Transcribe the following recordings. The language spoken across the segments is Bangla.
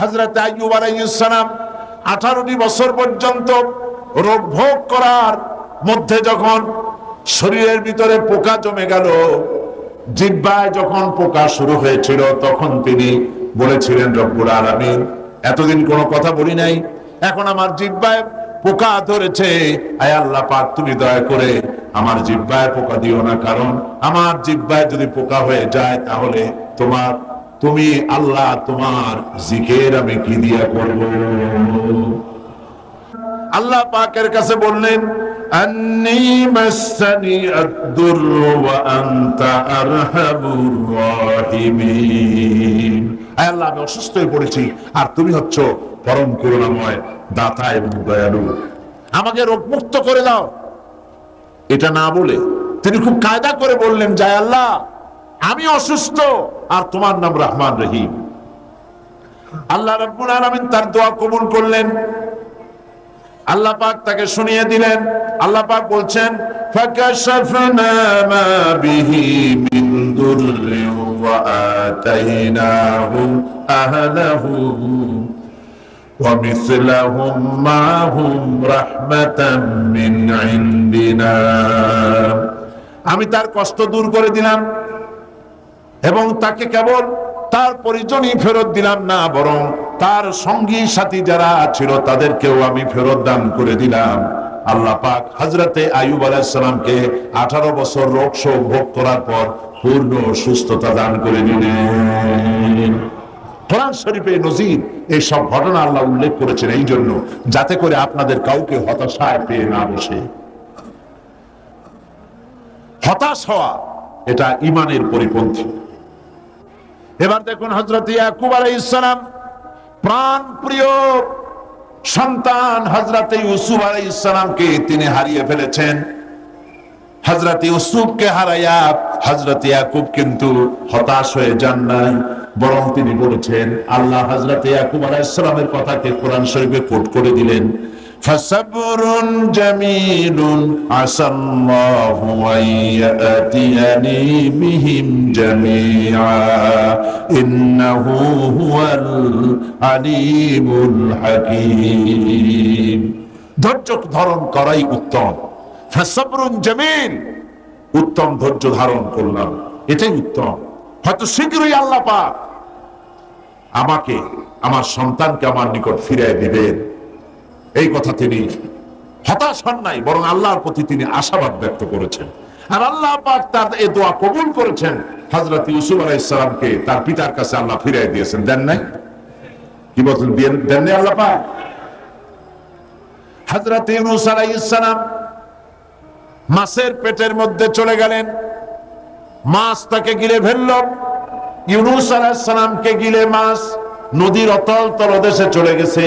হজরত আইয়ুব আলাইহিসসালাম আঠারোটি বছর পর্যন্ত রোগ ভোগ করার মধ্যে যখন শরীরের ভিতরে পোকা জমে গেল, জিব্বায় যখন পোকা শুরু হয়েছিল, তখন তিনি বলেছিলেন, রব্বুল আলামিন, এতদিন কোনো কথা বলি নাই। এখন আমার জিব্বায় পোকা ধরেছে। আয় আল্লাহ পাক, তুমি দয়া করে আমার জিব্বায় পোকা দিও না। কারণ আমার জিব্বায় যদি পোকা হয়ে যায়, তাহলে তোমার তুমি আল্লাহ তোমার জিকের আমি কি দিয়া করব? আল্লাহ পাকের কাছে বললেন আল্লাহ, আমি অসুস্থ হয়ে পড়েছি, আর তুমি হচ্ছ পরম দয়ালু। আমাকে রোগমুক্ত করে দাও। এটা না বলে তিনি খুব কায়দা করে বললেন, যায় আল্লাহ আমি অসুস্থ আর তোমার নাম রহমান রহিম আল্লাহ রাব্বুল আলামিন তার দোয়া কবুল করলেন আল্লাহ পাক তাকে শুনিয়ে দিলেন আল্লাহ পাক বলছেন ফাকাশাফনা মা বিহি মিন দুররি ওয়া আতাইনাহু আহলাহু ومثلهم معهم رحمة من عندنا আমি তার কষ্ট দূর করে দিলাম এবং তাকে কেবল তার পরিজনই ফেরত দিলাম না, বরং তার সঙ্গী সাথী যারা ছিল তাদেরকেও আমি ফেরত দান করে দিলাম। আল্লাহ পাক হজরতে আয়ুব আলাইসালামকে আঠারো বছর রোগ শোক ভোগ করার পর পূর্ণ সুস্থতা দান করে দিলেন। কোরআন শরীফে নজির এই সব ঘটনা আল্লাহ উল্লেখ করেছেন এই জন্য, যাতে করে আপনাদের কাউকে হতাশায় পেয়ে না বসে। হতাশ হওয়া এটা ইমানের পরিপন্থী। এবার দেখুন হজরত ইয়াকুব আলাইহিস সালাম, প্রাণ প্রিয় সন্তান হজরত ইউসুফ আলাইহিস ইসলামকে তিনি হারিয়ে ফেলেছেন। হজরত ইউসুফকে হারাইয়া হজরত ইয়াকুব কিন্তু হতাশ হয়ে যান নাই, বরং তিনি বলেছেন, আল্লাহ হজরত ইয়াকুব আলাইহিস সালামের কথাকে কোরআন শরীফে কোট করে দিলেন। فصبر جميل عسى الله أن يأتيني بهم جميعا إنه هو العليم الحكيم ধৈর্য ধারণ করাই উত্তম ফাসাবরুন জামিল উত্তম ধৈর্য ধারণ করলাম এটাই উত্তম হয়তো শীঘ্রই আল্লাহ পাক আমাকে আমার সন্তানকে আমার নিকট ফিরিয়ে দিবেন এই কথা তিনি হতাশ হন নাই, বরং আল্লাহর প্রতি তিনি আশাবাদ ব্যক্ত করেছেন। আর আল্লাহ পাক তার এই দোয়া কবুল করেছেন, হযরত ইউসুফ আলাইহিস সালামকে তার পিতার কাছে আল্লাহ ফিরিয়ে দিয়েছেন। দেন নাই? কি বলছেন? দেন নাই আল্লাহ পাক? হযরত ইউনুস আলাইহিস সালাম মাছের পেটের মধ্যে চলে গেলেন। মাছ তাকে গিলে ফেলল। ইউনুস গিলে মাছ নদীর অতল তলদেশে চলে গেছে।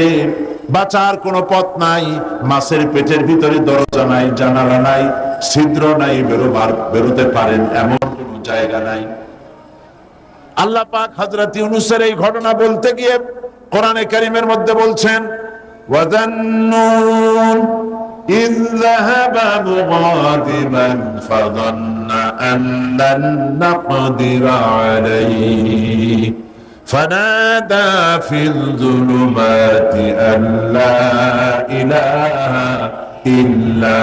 বাঁচার কোনো পথ নাই মাছের পেটের ভিতরে দরজা নাই জানালা নাই ছিদ্র নাই বেরোবার বেরোতে পারেন এমন কোন জায়গা নাই আল্লাহ পাক হযরত ইউনুসের এই ঘটনা বলতে গিয়ে কোরআনে কারীমের মধ্যে বলছেন ওয়াদান্নুন إذ ذهب مغاضبا فظن أن لن نقدر عليه فنادى في الظلمات أن لا إله إلا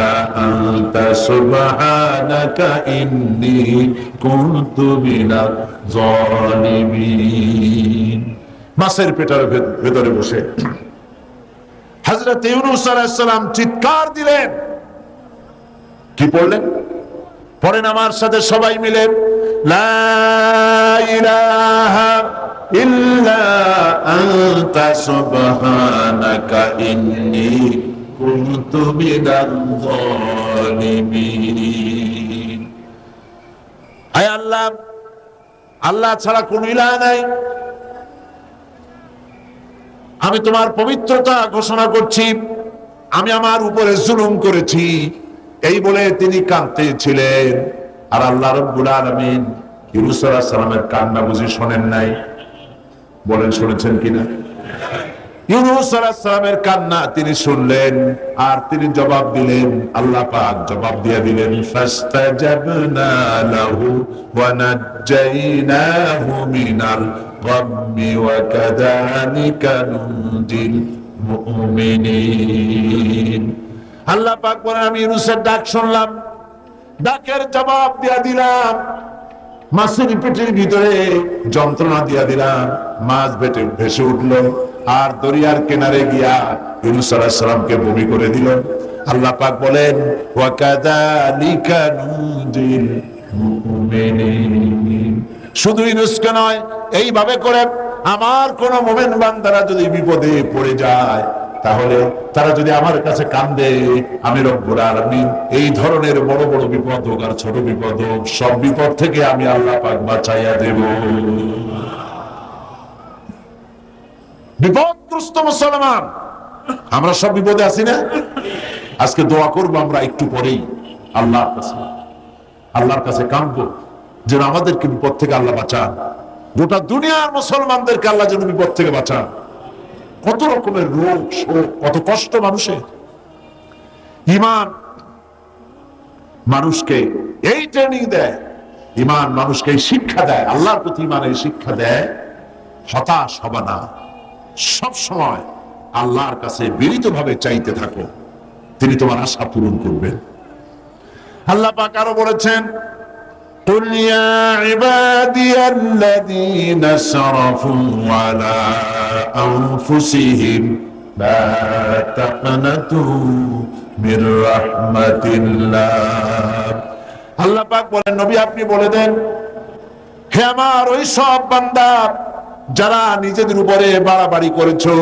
أنت سبحانك إني كنت من الظالمين মাসের পেটার ভেতরে বসে হজরত ইউনুস আলাইসালাম চিৎকার দিলেন কি পড়লেন পড়েন আমার সাথে সবাই মিলে। আল্লাহ আল্লাহ ছাড়া কোন ইলাহ নাই। আমি তোমার পবিত্রতা ঘোষণা করছি, আমি আমার উপরে জুলুম করেছি। এই বলে তিনি কাঁদতে ছিলেন। আর আল্লাহ রব্বুল আলামিন ইউনুস সালামের কান্না বুঝি শোনেন নাই। বলেন, শুনেছেন কিনা? ইউনুস আলাইহিস কান্না তিনি শুনলেন আর তিনি জবাব দিলেন, আল্লাহ পাক জবাব দিয়ে দিলেন, ফাস্তাজাবনা আল্লাহ পাক বলে আমি ইউনুসের ডাক শুনলাম। ডাকের জবাব দিয়া দিলাম। মাছের পেটের ভিতরে যন্ত্রণা দিয়া দিলাম। মাছ বেটে ভেসে উঠল। আর দরিয়ার কিনারে গিয়া ইউনুস আলাহিসাল্লামকে বমি করে দিল। আল্লাহ পাক বলেন ওয়াকাদালিকা নুজিল শুধু ইউনুসকে নয়, এইভাবে করে আমার কোন মোমেন বান্দারা যদি বিপদে পড়ে যায় তাহলে তারা যদি আমার কাছে কান্দে, আমি রব্বুল আলামিন এই ধরনের বড় বড় বিপদ হোক আর ছোট বিপদ হোক, সব বিপদ থেকে আমি আল্লাহ পাক বাঁচাইয়া দেব। বিপদগ্রস্ত মুসলমান, আমরা সব বিপদে আছি না? আজকে দোয়া করব আমরা একটু পরেই আল্লাহর কাছে। আল্লাহর কাছে কাঁদবো, যেন আমাদেরকে বিপদ থেকে আল্লাহ বাঁচান। গোটা দুনিয়ার মুসলমানদেরকে আল্লাহ যেন বিপদ থেকে বাঁচান। কত রকমের রোগ, শোক, কত কষ্ট মানুষের। ইমান মানুষকে এই ট্রেনিং দেয়, ইমান মানুষকে এই শিক্ষা দেয়, আল্লাহর প্রতি ইমানের শিক্ষা দেয়, হতাশ হবে না। সব সময় আল্লাহর কাছে বিনীত ভাবে চাইতে থাকো, তিনি তোমার আশা পূরণ করবেন। আল্লাহ পাক আরও বলেছেন قل يا عبادي الذين اسرفوا على أنفسهم لا تقنطوا من رحمة الله আল্লাহ পাক বলেন নবী আপনি বলে দেন হে আমার ওই সব বান্দা যারা নিজেদের উপরে বাড়াবাড়ি করেছো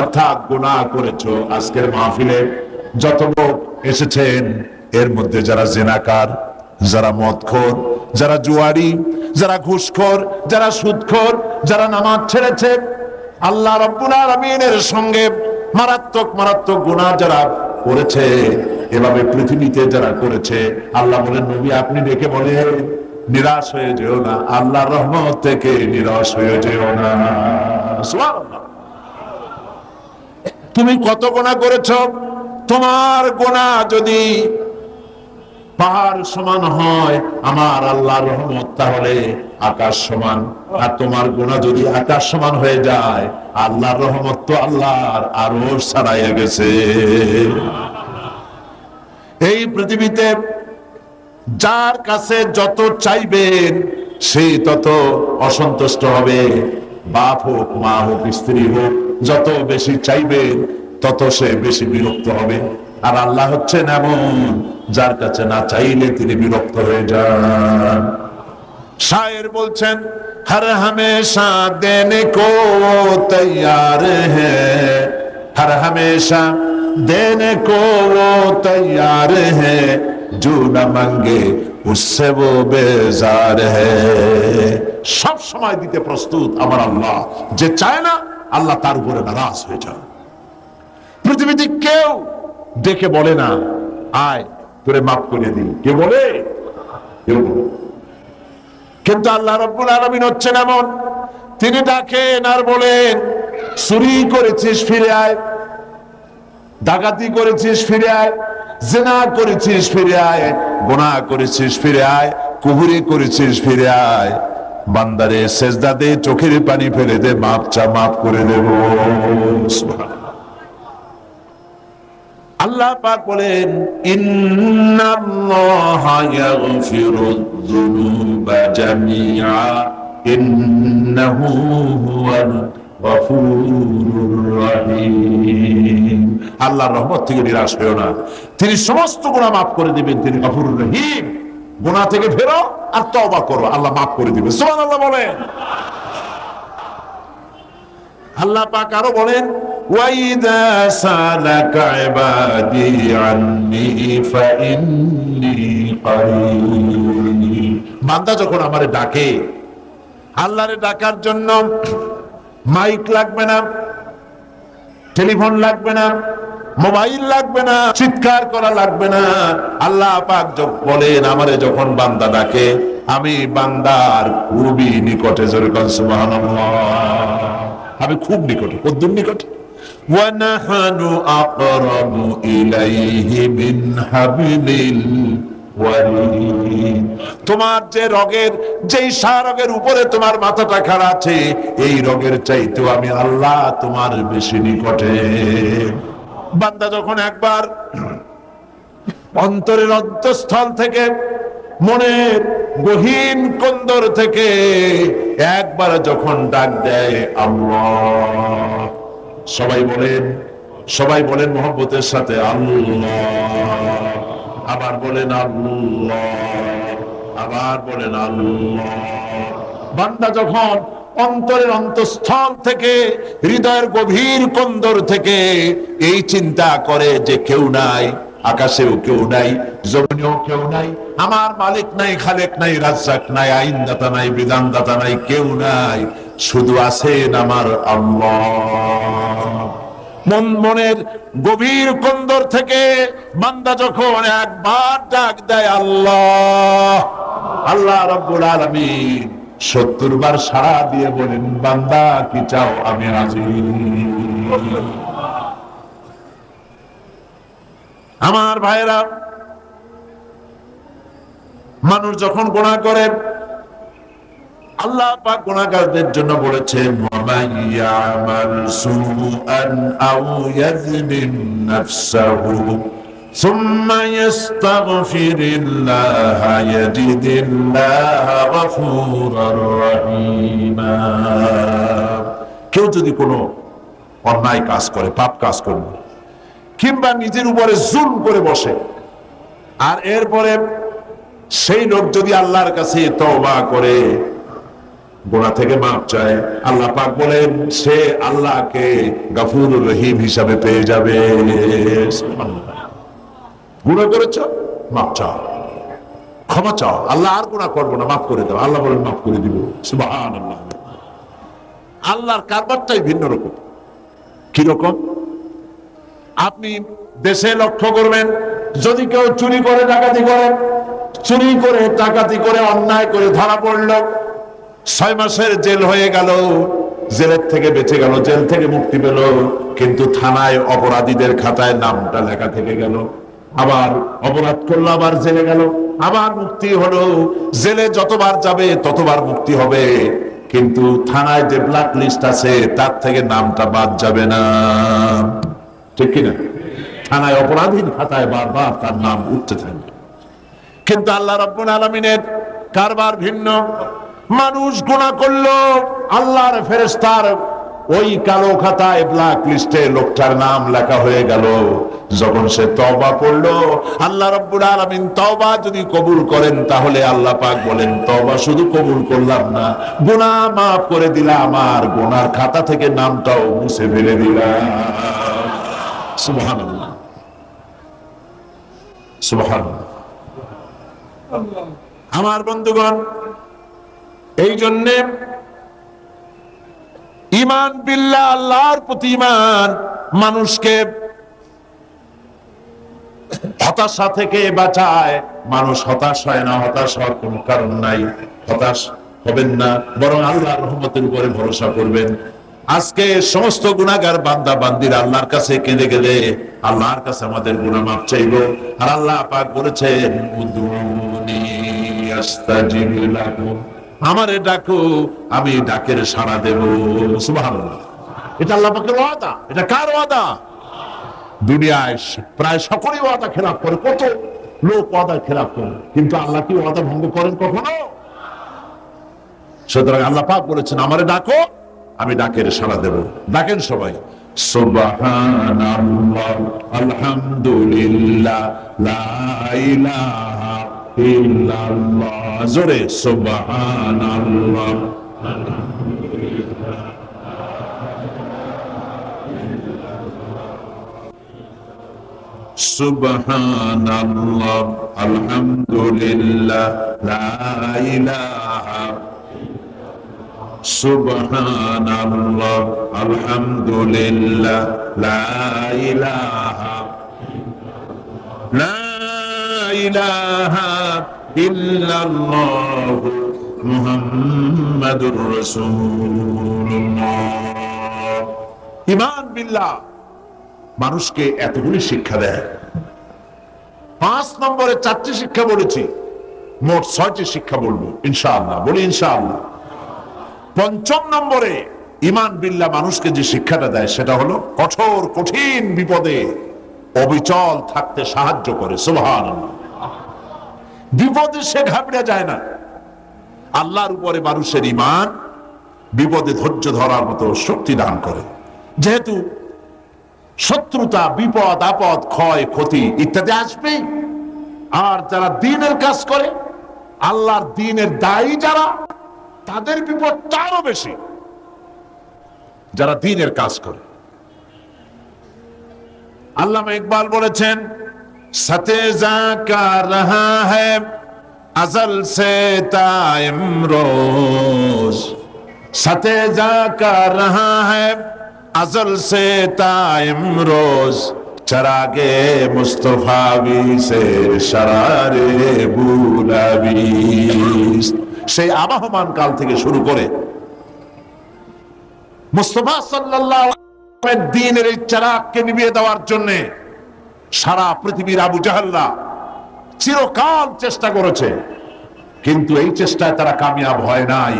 অর্থাৎ গুনাহ করেছো আজকের মাহফিলে যত লোক এসেছেন এর মধ্যে যারা জেনাকার যারা মদখোর, যারা জুয়ারি, যারা ঘুষখোর, যারা সুদখোর, যারা নামাজ ছেড়েছে, আল্লাহ রব্বুল সঙ্গে মারাত্মক মারাত্মক গুনাহ যারা করেছে, এভাবে পৃথিবীতে যারা করেছে, আল্লাহ বলেন, নবী, আপনি ডেকে বলেন, নিরাশ হয়ে যেও না, আল্লাহর রহমত থেকে নিরাশ হয়ে যেও না। তুমি কত গোনা করেছ? তোমার গোনা যদি পাহাড় সমান হয়, আমার আল্লাহর রহমত তাহলে আকাশ সমান। আর তোমার গুণা যদি আকাশ সমান হয়ে যায়, আল্লাহর রহমত তো আল্লাহর আরও ছাড়াইয়া গেছে। এই পৃথিবীতে যার কাছে যত চাইবেন, সে তত অসন্তুষ্ট হবে। বাপ হোক, মা হোক, স্ত্রী হোক, যত বেশি চাইবেন, তত সে বেশি বিরক্ত হবে। আর আল্লাহ হচ্ছেন এমন যার কাছে না চাইলে তিনি বিরক্ত হয়ে যান শায়ের বলছেন হর হমেশা দেনে কো তৈয়ার হ্যাঁ हर हमेशा देने को वो तैयार है जो न मांगे उससे वो बेजार है সব সময় দিতে প্রস্তুত আমার আল্লাহ যে চায় না আল্লাহ তার উপরে নারাজ হয়ে যান পৃথিবীতে কেউ ডেকে বলে না, আয়, তোরে মাফ করে দিই। কে বলে। কিন্তু আল্লাহ রব্বুল আলমিন হচ্ছেন এমন। তিনি ডাকেন আর বলেন, চুরি করেছিস, ফিরে আয়। ডাকাতি করেছিস, ফিরে আয়। জেনা করেছিস, ফিরে আয়। গোনা করেছিস, ফিরে আয়। কুহুরি করেছিস, ফিরে আয়। বান্দারে, সেজদা দে, চোখের পানি ফেলে দে, মাপ চা, মাপ করে দেব। আল্লাহ পাক বলেন আল্লাহর রহমত থেকে নিরাশ হয়েও না। তিনি সমস্ত গুনাহ মাফ করে দিবেন, তিনি গফুরুর রহিম। গুনাহ থেকে ফেরো আর তওবা করো, আল্লাহ মাফ করে দিবে সুবহানাল্লাহ বলেন। আল্লাহ পাক আরও বলেন ওয়াইদা সালাকা ইবাদি আন্নি ফাইন্নি করিব বান্দা যখন আমারে ডাকে, আল্লাহরে ডাকার জন্য মাইক লাগবে না, টেলিফোন লাগবে না, মোবাইল লাগবে না, চিৎকার করা লাগবে না, আল্লাহ পাক বলেন, আমারে যখন বান্দা ডাকে, আমি বান্দার খুবই নিকটে যেরকম সুবহানাল্লাহ। আমি খুব নিকটে, কদ্দুর নিকটে। وَنَحْنُ أَقْرَبُ إِلَيْهِ مِنْ حَبْلِ ওয়ারিদ তোমার যে রগের যেই সার রগের উপরে তোমার মাথাটা খাড়া আছে এই রগের চাইতেও আমি আল্লাহ তোমার বেশি নিকটে বান্দা যখন একবার অন্তরের অন্তঃস্থল থেকে মনের গহীন কন্দর থেকে একবার যখন ডাক দেয় আল্লাহ সবাই বলেন সবাই বলেন মোহাম্মতের সাথে, আল্লাহ। আবার বলেন আল্লাহ। আবার বলেন আল্লাহ। বান্দা যখন অন্তরের অন্তঃস্থল থেকে, হৃদয়ের গভীর কন্দর থেকে এই চিন্তা করে যে কেউ নাই, আকাশেও কেউ নাই, জমিনেও কেউ নাই, আমার মালিক নাই, খালেক নাই, রাজ্জাক নাই, আইনদাতা নাই, বিধানদাতা নাই, কেউ নাই শুধু আছেন আমার মন মনের গভীর কন্দর থেকে বান্দা যখন একবার ডাক দেয় আল্লাহ আল্লাহ রব্বুল আলামিন সত্তর বার সাড়া দিয়ে বলেন, বান্দা, কি চাও আমি রাজি আমার ভাইরা মানুষ যখন গোনা করে আল্লাহ পাক গুণাগারদের জন্য বলেছেন কেউ যদি কোনো অন্যায় কাজ করে, পাপ কাজ করবে কিংবা নিজের উপরে জুল করে বসে, আর এরপরে সেই লোক যদি আল্লাহর কাছে তবা করে গোনা থেকে মাপ চায়। আল্লাহ পাক বলেন, সে আল্লাহকে গাফুর রহিম হিসাবে পেয়ে যাবে। গুণা করেছ? মাপ চাও। ক্ষমা চাও। আল্লাহ আর গুণা করব না, মাফ করে দাও। আল্লাহ বলেন, মাফ করে দিব। আল্লাহ আল্লাহর কারবারটাই ভিন্ন রকম। কীরকম আপনি দেশে লক্ষ্য করবেন, যদি কেউ চুরি করে, ডাকাতি করে, চুরি করে, ডাকাতি করে, অন্যায় করে ধরা পড়ল ছয় মাসের জেল হয়ে গেল, জেলের থেকে বেঁচে গেল, জেল থেকে মুক্তি পেল, কিন্তু থানায় অপরাধীদের খাতায় নামটা লেখা থেকে গেল। আবার অপরাধ করল, আবার জেলে গেল। আবার মুক্তি হলো, জেলে যতবার যাবে ততবার মুক্তি হবে। কিন্তু থানায় যে ব্ল্যাক লিস্ট আছে, তার থেকে নামটা বাদ যাবে না। ঠিক কিনা? থানায় অপরাধীর খাতায় বারবার তার নাম উঠতে থাকবে। কিন্তু আল্লাহ রব্বুল আলমিনের কারবার ভিন্ন। মানুষ গুণা করল, আল্লাহর ফেরেস্তার ওই কালো খাতায় ব্ল্যাক লিস্টে লোকটার নাম লেখা হয়ে গেল। যখন সে তওবা করল, আল্লাহ রব্বুল আলামিন তওবা যদি কবুল করেন, তাহলে আল্লাহ পাক বলেন, তওবা শুধু কবুল করলাম না, গুনাহ মাফ করে দিলাম আর গোনার খাতা থেকে নামটাও মুছে ফেলে দিলাম। আমার বন্ধুগণ এই জন্যে ইমান বিল্লাহ আল্লাহর প্রতি ইমান মানুষকে হতাশা থেকে বাঁচায়। মানুষ হতাশ হয় না, হতাশ হওয়ার কোন কারণ নাই। হতাশ হবেন না, বরং আল্লাহর রহমতের উপরে ভরসা করবেন। আজকে সমস্ত গুণাগার বান্দা, বান্দির আল্লাহর কাছে কেঁদে গেলে আল্লাহর কাছে আমাদের গুণা মাপ চাইব। আর আল্লাহ পাক বলেছেন আমারে ডাকো, আমি ডাকের সাড়া দেব। এটা ওয়াদা। এটা কার ওয়াদা? দুনিয়ায় প্রায় সকলেই ওয়াদা করে, কত লোক ওয়াদা করে। কিন্তু আল্লাহ কি ওয়াদা ভঙ্গ করেন কখনো? সুতরাং আল্লাহ পাক বলেছেন, আমারে ডাকো, আমি ডাকের সাড়া দেব। ডাকেন সবাই। সুবহানাল্লাহ, আলহামদুলিল্লাহ ইল্লাল্লাহ। জোরে সুবহানাল্লাহ সুবহানাল্লাহ আলহামদুলিল্লাহ লা ইলাহা সুবহানাল্লাহ আলহামদুলিল্লাহ লা ইলাহা লা ইলাহা ইল্লাল্লাহ মানুষকে এতগুলি শিক্ষা দেয়। পাঁচ নম্বরে চারটি শিক্ষা বলেছি, মোট ছয়টি শিক্ষা বলব, ইনশাআল্লাহ, বলি ইনশাআল্লাহ। পঞ্চম নম্বরে ইমান বিল্লাহ মানুষকে যে শিক্ষাটা দেয়, সেটা হলো কঠোর, কঠিন বিপদে অবিচল থাকতে সাহায্য করে সুবহান বিপদে সে ঘাবড়ে যায় না। আল্লাহর উপরে মানুষের ইমান বিপদে ধৈর্য ধরার মতো শক্তি দান করে। যেহেতু শত্রুতা, বিপদ, আপদ, ক্ষয়, ক্ষতি ইত্যাদি আসবেই, আর যারা দিনের কাজ করে, আল্লাহর দিনের দায়ী যারা, তাদের বিপদ তারও বেশি। যারা দিনের কাজ করে। আল্লামা ইকবাল বলেছেন সতে জাকা রহা হ্যায় अजल से ताइम रोज सते जाका रहा है अजल से ताइम रोज चरागे मुस्तफा भी से शरारे বুলাবি সেই আবাহমান কাল থেকে শুরু করে মুস্তফা সাল্লাল্লাহু আলাইহি দিনের এই চারাককে নিভিয়ে দেওয়ার জন্য সারা পৃথিবীর আবু জাহাল্লা চিরকাল চেষ্টা করেছে, কিন্তু এই চেষ্টায় তারা কামিয়াব হয় নাই।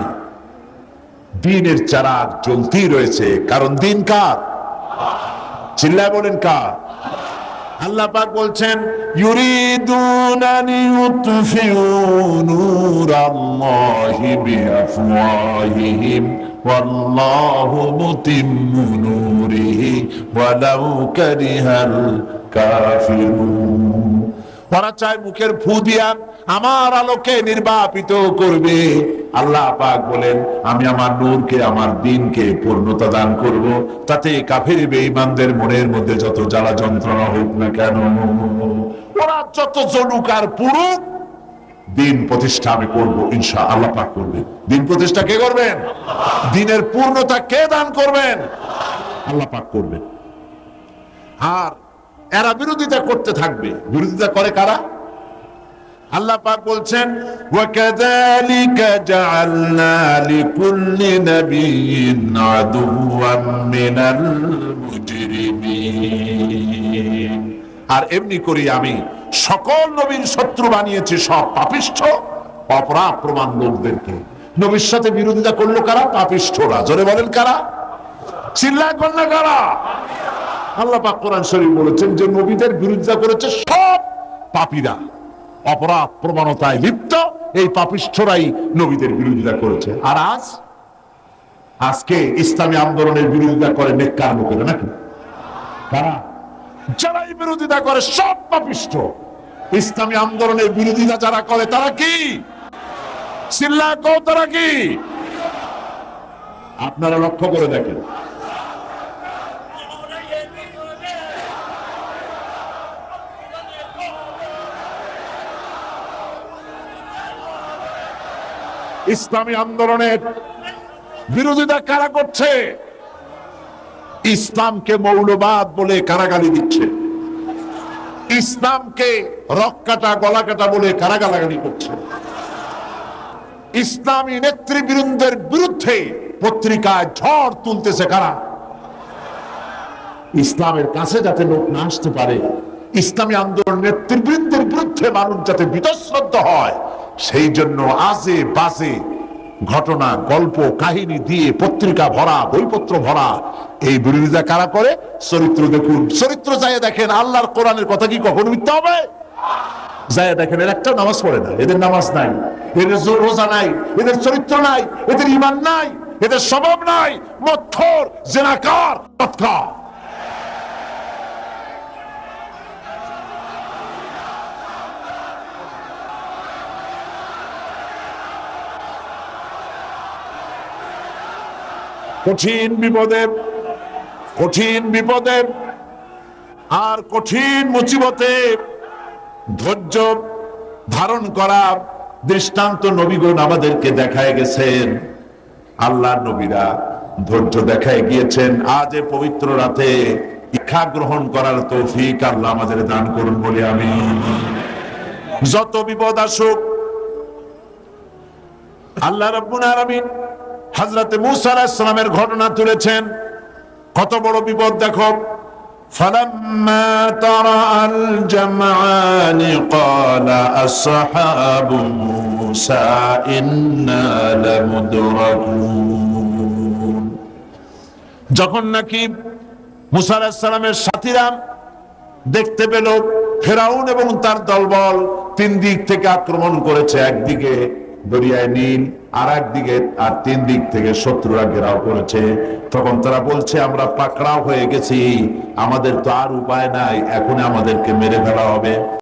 দিনের চারাক জ্বলতেই রয়েছে। কারণ দিন কার? চিল্লায় বলেন কার? আল্লাহ পাক বলছেন, ইউরিদুন আন ইউতফিউ নূরাল্লাহি বিআফওয়াহিহিম, ওয়াল্লাহু মুতিম্মু নূরিহি, ওয়ালাউ কারিহাল কাফিরুন ওরা চায় মুখের ফু দিয়া আমার আলোকে নির্বাপিত করবে। আল্লাহ পাক বলেন, আমি আমার নূরকে, আমার দিনকে পূর্ণতা দান করব। তাতে মনের মধ্যে যত জ্বালা যন্ত্রণা হোক না কেন, ওরা যত জলুক আর পুরুক দিন প্রতিষ্ঠা আমি করব, ইনশা আল্লাহ পাক করবেন। দিন প্রতিষ্ঠা কে করবেন? দিনের পূর্ণতা কে দান করবেন? আল্লাহ পাক করবেন। আর এরা বিরোধিতা করতে থাকবে। বিরোধিতা করে কারা? আল্লাহ পাক বলছেন আর এমনি করি আমি, সকল নবীর শত্রু বানিয়েছি সব পাপিষ্ঠ, অপরাধ প্রমাণ লোকদেরকে। নবীর সাথে বিরোধিতা করল কারা? পাপিষ্ঠরা। জোরে বলেন কারা? চিল্লা কন্যা কারা? আল্লাহ পাক কোরআন শরীফ বলেছেন যে নবীদের বিরোধিতা করেছে সব পাপীরা। অপরাধ লিপ্ত, এই পাপিষ্ঠরাই নবীদের বিরোধিতা করেছে। আর আজ? আজকে ইসলামী আন্দোলনের বিরোধিতা করে লোকেরা নাকি? বিরোধিতা করে সব পাপিষ্ঠ। ইসলামী আন্দোলনের বিরোধিতা যারা করে, তারা কি? চিল্লা কো তারা কি? আপনারা লক্ষ্য করে দেখেন। ইসলামী আন্দোলনের বিরোধিতা কারা করছে? ইসলামকে মৌলবাদ বলে কারাগালি দিচ্ছে। ইসলামকে রক কাটা গলা কাটা বলে কারাগালাগালি করছে। ইসলামী নেতৃবৃন্দের বিরুদ্ধে পত্রিকায় ঝড় তুলতেছে কারা? ইসলামের কাছে যাতে লোক না আসতে পারে, ইসলামী আন্দোলন নেতৃবৃন্দের বিরুদ্ধে মানুষ যাতে বিতশ্রদ্ধ হয় সেই জন্য আজে বাজে ঘটনা, গল্প, কাহিনী দিয়ে পত্রিকা ভরা, বইপত্র ভরা। এই বিরোধিতা কারা করে? চরিত্র দেখুন। চরিত্র যাই দেখেন, আল্লাহর কোরআনের কথা কি কখনো মিথ্যা হবে? যায় দেখেন, এর একটা নামাজ পড়ে না, এদের নামাজ নাই, এদের জো- রোজা নাই, এদের চরিত্র নাই, এদের ইমান নাই, এদের স্বভাব নাই, মথর, জেনাকার তৎকার কঠিন বিপদে কঠিন বিপদে, আর কঠিন মুসিবতে ধৈর্য ধারণ করা দৃষ্টান্ত নবীগণ আমাদেরকে দেখায় গেছেন। আল্লাহ নবীরা ধৈর্য দেখায় গিয়েছেন। আজ এ পবিত্র রাতে শিক্ষা গ্রহণ করার তৌফিক আল্লাহ আমাদের দান করুন বলে আমি। যত বিপদ আসুক, আল্লাহ রব্বুল আলামিন হযরতে মূসা আলাইহিস সালামের ঘটনা তুলেছেন কত বড় বিপদ দেখো فلما ترى الجمعان قال أصحاب موسى إنا لمدركون যখন নাকি মুসা আলাহিসাল্লামের সাথীরা দেখতে পেল ফেরাউন এবং তার দলবল তিন দিক থেকে আক্রমণ করেছে একদিকে দরিয়ায় নীল আর একদিকে আর তিন দিক থেকে শত্রুরা ঘেরাও করেছে। তখন তারা বলছে, আমরা পাকড়াও হয়ে গেছি। আমাদের তো আর উপায় নাই। এখন আমাদেরকে মেরে ফেলা হবে।